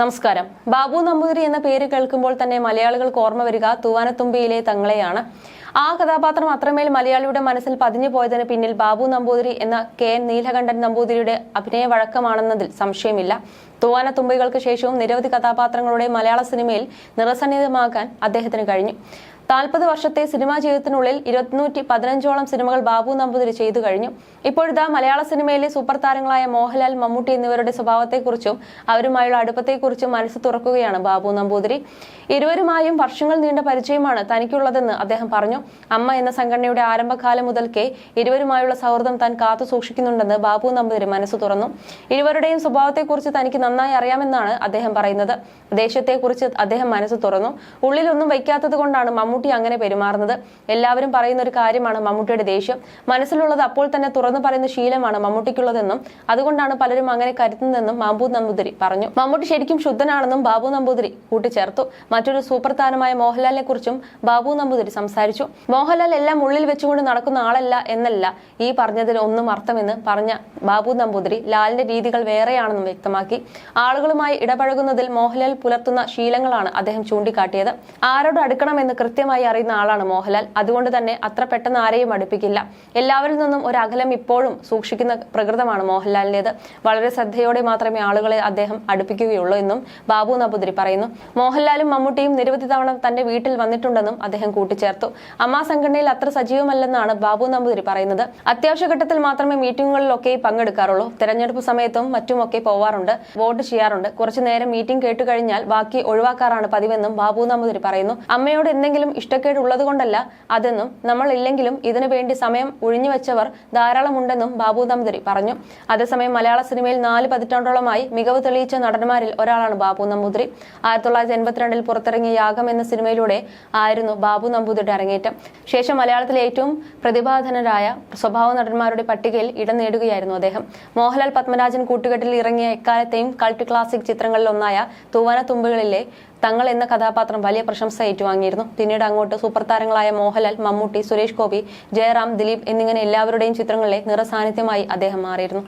നമസ്കാരം. ബാബു നമ്പൂതിരി എന്ന പേര് കേൾക്കുമ്പോൾ തന്നെ മലയാളികൾക്ക് ഓർമ്മ വരിക തൂവാനത്തുമ്പിയിലെ തങ്ങളെയാണ്. ആ കഥാപാത്രം അത്രമേൽ മലയാളിയുടെ മനസ്സിൽ പതിഞ്ഞു പോയതിന് പിന്നിൽ ബാബു നമ്പൂതിരി എന്ന കെ എൻ നീലകണ്ഠൻ നമ്പൂതിരിയുടെ അഭിനയ വഴക്കമാണെന്നതിൽ സംശയമില്ല. തൂവാനത്തുമ്പികൾക്ക് ശേഷവും നിരവധി കഥാപാത്രങ്ങളുടെ മലയാള സിനിമയിൽ നിറസന്നിധമാക്കാൻ അദ്ദേഹത്തിന് കഴിഞ്ഞു. നാൽപ്പത് വർഷത്തെ സിനിമാ ജീവിതത്തിനുള്ളിൽ ഇരുന്നൂറ്റി പതിനഞ്ചോളം സിനിമകൾ ബാബു നമ്പൂതിരി ചെയ്തു കഴിഞ്ഞു. ഇപ്പോഴിതാ മലയാള സിനിമയിലെ സൂപ്പർ താരങ്ങളായ മോഹൻലാൽ മമ്മൂട്ടി എന്നിവരുടെ സ്വഭാവത്തെക്കുറിച്ചും അവരുമായുള്ള അടുപ്പത്തെക്കുറിച്ചും മനസ്സ് തുറക്കുകയാണ് ബാബു നമ്പൂതിരി. ഇരുവരുമായും വർഷങ്ങൾ നീണ്ട പരിചയമാണ് തനിക്കുള്ളതെന്ന് അദ്ദേഹം പറഞ്ഞു. അമ്മ എന്ന സംഘടനയുടെ ആരംഭകാലം മുതൽക്കേ ഇരുവരുമായുള്ള സൗഹൃദം താൻ കാത്തു സൂക്ഷിക്കുന്നുണ്ടെന്ന് ബാബു നമ്പൂതിരി മനസ്സ് തുറന്നു. ഇരുവരുടെയും സ്വഭാവത്തെക്കുറിച്ച് തനിക്ക് നന്നായി അറിയാമെന്നാണ് അദ്ദേഹം പറയുന്നത്. ദേശത്തെക്കുറിച്ച് അദ്ദേഹം മനസ്സ് തുറന്നു. ഉള്ളിലൊന്നും വയ്ക്കാത്തത് കൊണ്ടാണ് മമ്മൂട്ടി അങ്ങനെ പെരുമാറുന്നത്? എല്ലാവരും പറയുന്ന ഒരു കാര്യമാണ് മമ്മൂട്ടിയുടെ ദേഷ്യം. മനസ്സിലുള്ളത് അപ്പോൾ തന്നെ തുറന്നു പറയുന്ന ശീലമാണ് മമ്മൂട്ടിക്കുള്ളതെന്നും അതുകൊണ്ടാണ് പലരും അങ്ങനെ കരുതുന്നതെന്നും മാമ്പൂ നമ്പൂതിരി പറഞ്ഞു. മമ്മൂട്ടി ശരിക്കും ശുദ്ധനാണെന്നും ബാബു നമ്പൂതിരി കൂട്ടിച്ചേർത്തു. മറ്റൊരു സൂപ്പർ മോഹൻലാലിനെ കുറിച്ചും ബാബു നമ്പൂതിരി സംസാരിച്ചു. മോഹൻലാൽ എല്ലാം ഉള്ളിൽ വെച്ചുകൊണ്ട് നടക്കുന്ന ആളല്ല എന്നല്ല ഈ പറഞ്ഞതിൽ ഒന്നും അർത്ഥമെന്ന് പറഞ്ഞ ബാബു നമ്പൂതിരി ലാലിന്റെ രീതികൾ വേറെയാണെന്നും വ്യക്തമാക്കി. ആളുകളുമായി ഇടപഴകുന്നതിൽ മോഹൻലാൽ പുലർത്തുന്ന ശീലങ്ങളാണ് അദ്ദേഹം ചൂണ്ടിക്കാട്ടിയത്. ആരോട് അടുക്കണമെന്ന് കൃത്യമായി അറിയുന്ന ആളാണ് മോഹൻലാൽ. അതുകൊണ്ട് തന്നെ അത്ര പെട്ടെന്ന് ആരെയും അടുപ്പിക്കില്ല. എല്ലാവരിൽ നിന്നും ഒരു അകലം ഇപ്പോഴും സൂക്ഷിക്കുന്ന പ്രകൃതമാണ് മോഹൻലാലിന്റെത്. വളരെ ശ്രദ്ധയോടെ മാത്രമേ ആളുകളെ അദ്ദേഹം അടുപ്പിക്കുകയുള്ളൂ എന്നും ബാബു നമ്പൂതിരി പറയുന്നു. മോഹൻലാലും മമ്മൂട്ടിയും നിരവധി തവണ തന്റെ വീട്ടിൽ വന്നിട്ടുണ്ടെന്നും അദ്ദേഹം കൂട്ടിച്ചേർത്തു. അമ്മാ സംഘടനയിൽ അത്ര സജീവമല്ലെന്നാണ് ബാബു നമ്പൂതിരി പറയുന്നത്. അത്യാവശ്യ ഘട്ടത്തിൽ മാത്രമേ മീറ്റിങ്ങുകളിലൊക്കെ പങ്കെടുക്കാറുള്ളൂ. തെരഞ്ഞെടുപ്പ് സമയത്തും മറ്റുമൊക്കെ പോവാറുണ്ട്. വോട്ട് ചെയ്യാറുണ്ട്. കുറച്ചു നേരം മീറ്റിംഗ് കേട്ടുകഴിഞ്ഞാൽ ബാക്കി ഒഴിവാക്കാറാണ് പതിവെന്നും ബാബു നമ്പൂതിരി പറയുന്നു. അമ്മയോട് എന്തെങ്കിലും ഇഷ്ടക്കേട് ഉള്ളത് കൊണ്ടല്ല അതെന്നും നമ്മൾ ഇല്ലെങ്കിലും ഇതിനു വേണ്ടി സമയം ഒഴിഞ്ഞുവെച്ചവർ ധാരാളമുണ്ടെന്നും ബാബു നമ്പൂതിരി പറഞ്ഞു. അതേസമയം മലയാള സിനിമയിൽ നാല് പതിറ്റാണ്ടോളമായി മികവ് തെളിയിച്ച നടന്മാരിൽ ഒരാളാണ് ബാബു നമ്പൂതിരി. ആയിരത്തി തൊള്ളായിരത്തി എൺപത്തിരണ്ടിൽ പുറത്തിറങ്ങിയ യാഗം എന്ന സിനിമയിലൂടെ ആയിരുന്നു ബാബു നമ്പൂതിരിയുടെ അരങ്ങേറ്റം. ശേഷം മലയാളത്തിലെ ഏറ്റവും പ്രതിഭാധനരായ സ്വഭാവ നടന്മാരുടെ പട്ടികയിൽ ഇടം നേടുകയായിരുന്നു അദ്ദേഹം. മോഹൻലാൽ പത്മരാജൻ കൂട്ടുകെട്ടിൽ ഇറങ്ങിയ എക്കാലത്തെയും കൾട്ട് ക്ലാസിക് ചിത്രങ്ങളിൽ ഒന്നായ തൂവന തുമ്പുകളിലെ തങ്ങൾ എന്ന കഥാപാത്രം വലിയ പ്രശംസ ഏറ്റുവാങ്ങിയിരുന്നു. പിന്നീട് അങ്ങോട്ട് സൂപ്പർ താരങ്ങളായ മോഹൻലാൽ മമ്മൂട്ടി സുരേഷ് ഗോപി ജയറാം ദിലീപ് എന്നിങ്ങനെ എല്ലാവരുടെയും ചിത്രങ്ങളിലെ നിറസാന്നിധ്യമായി അദ്ദേഹം മാറിയിരുന്നു.